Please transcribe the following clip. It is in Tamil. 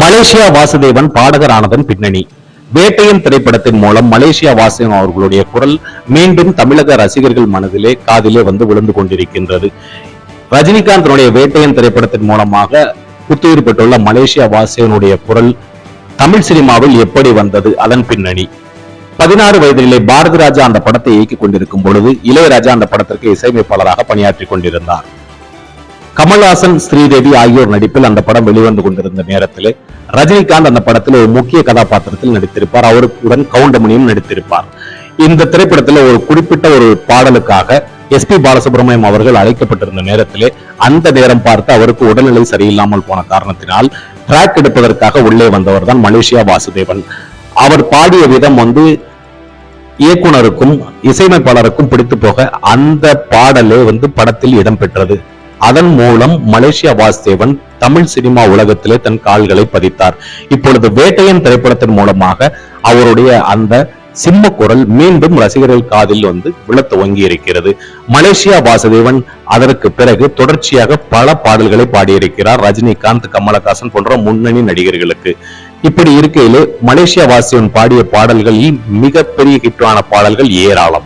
மலேசியா வாசுதேவன் பாடகரானதன் பின்னணி. வேட்டையன் திரைப்படத்தின் மூலம் மலேசியா வாசுதேவன் அவர்களுடைய குரல் மீண்டும் தமிழக ரசிகர்கள் மனதிலே காதிலே வந்து விழுந்து கொண்டிருக்கின்றது. ரஜினிகாந்தனுடைய வேட்டையன் திரைப்படத்தின் மூலமாக புத்துயிர் பெற்றுள்ள மலேசியா வாசுதேவனுடைய குரல் தமிழ் சினிமாவில் எப்படி வந்தது அதன் பின்னணி. பதினாறு வயதிலே பாரதி ராஜா அந்த படத்தை இயக்கிக் கொண்டிருக்கும் பொழுது இளையராஜா அந்த படத்திற்கு இசையமைப்பாளராக பணியாற்றிக் கொண்டிருந்தார். கமல்ஹாசன் ஸ்ரீதேவி ஆகியோர் நடிப்பில் அந்த படம் வெளிவந்து கொண்டிருந்த நேரத்தில் ரஜினிகாந்த் அந்த படத்தில் ஒரு முக்கிய கதாபாத்திரத்தில் நடித்திருப்பார். அவருடன் கவுண்டமணியும் நடித்திருப்பார். இந்த திரைப்படத்தில் ஒரு குறிப்பிட்ட ஒரு பாடலுக்காக எஸ் பி பாலசுப்ரமணியம் அவர்கள் அழைக்கப்பட்டிருந்த நேரத்திலே அந்த நேரம் பார்த்து அவருக்கு உடல்நிலை சரியில்லாமல் போன காரணத்தினால் ட்ராக் எடுப்பதற்காக உள்ளே வந்தவர் தான் மலேசியா வாசுதேவன். அவர் பாடிய விதம் வந்து இயக்குனருக்கும் இசையமைப்பாளருக்கும் பிடித்து போக அந்த பாடலே வந்து படத்தில் இடம்பெற்றது அதன் மூலம் மலேசியா வாசுதேவன் தமிழ் சினிமா உலகத்திலே தன் கால்களை பதித்தார். இப்பொழுது வேட்டையன் திரைப்படத்தின் மூலமாக அவருடைய அந்த சிம்ம குரல் மீண்டும் ரசிகர்கள் காதில் வந்து விழத் துவங்கி இருக்கிறது மலேசியா வாசுதேவன் அதற்கு பிறகு தொடர்ச்சியாக பல பாடல்களை பாடியிருக்கிறார். ரஜினிகாந்த் கமலஹாசன் போன்ற முன்னணி நடிகர்களுக்கு. இப்படி இருக்கையிலே மலேசியா வாசுதேவன் பாடிய பாடல்களில் மிகப்பெரிய ஹிட்டான பாடல்கள் ஏராளம்.